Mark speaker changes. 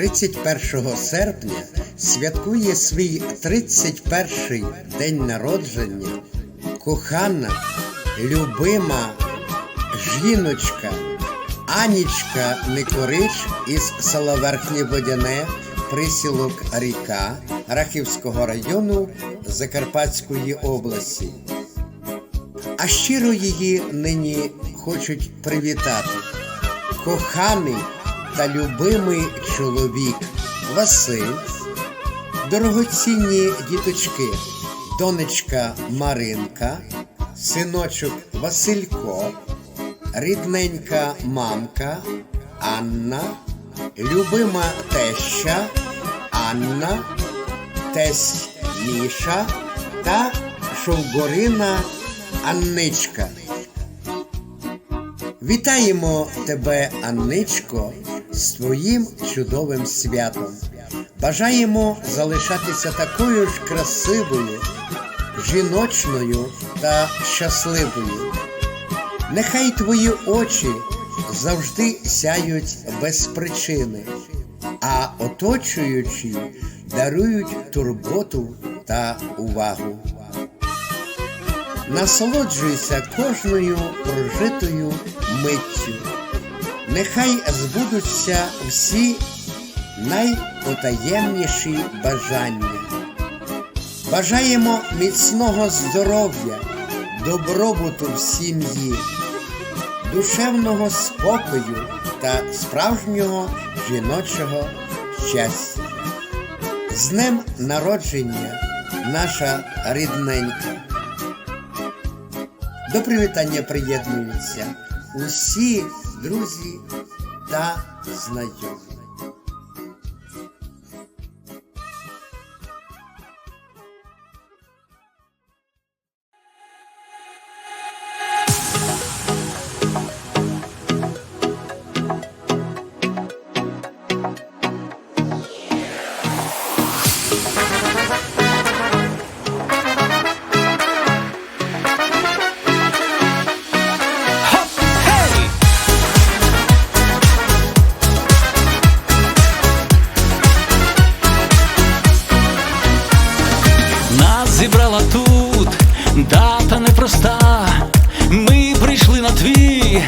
Speaker 1: 31 серпня святкує свій 31 день народження кохана, любима жіночка Анічка Никорич із села Верхнє Водяне, присілок Ріка Рахівського району Закарпатської області. А щиро її нині хочуть привітати. Коханий та любимий чоловік Василь, дорогоцінні діточки, донечка Маринка, синочок Василько, рідненька мамка Анна, любима теща Анна, тесть Міша та Шовгорина Анничка. Вітаємо тебе, Анничко, з твоїм чудовим святом. Бажаємо залишатися такою ж красивою, жіночною та щасливою. Нехай твої очі завжди сяють без причини, а оточуючі дарують турботу та увагу. Насолоджуйся кожною прожитою миттю. Нехай збудуться всі найпотаємніші бажання. Бажаємо міцного здоров'я, добробуту в сім'ї, душевного спокою та справжнього жіночого щастя. З днем народження, наша рідненька. До привітання приєднуються усі друзі та знайомі.
Speaker 2: Дата непроста. Ми прийшли на твій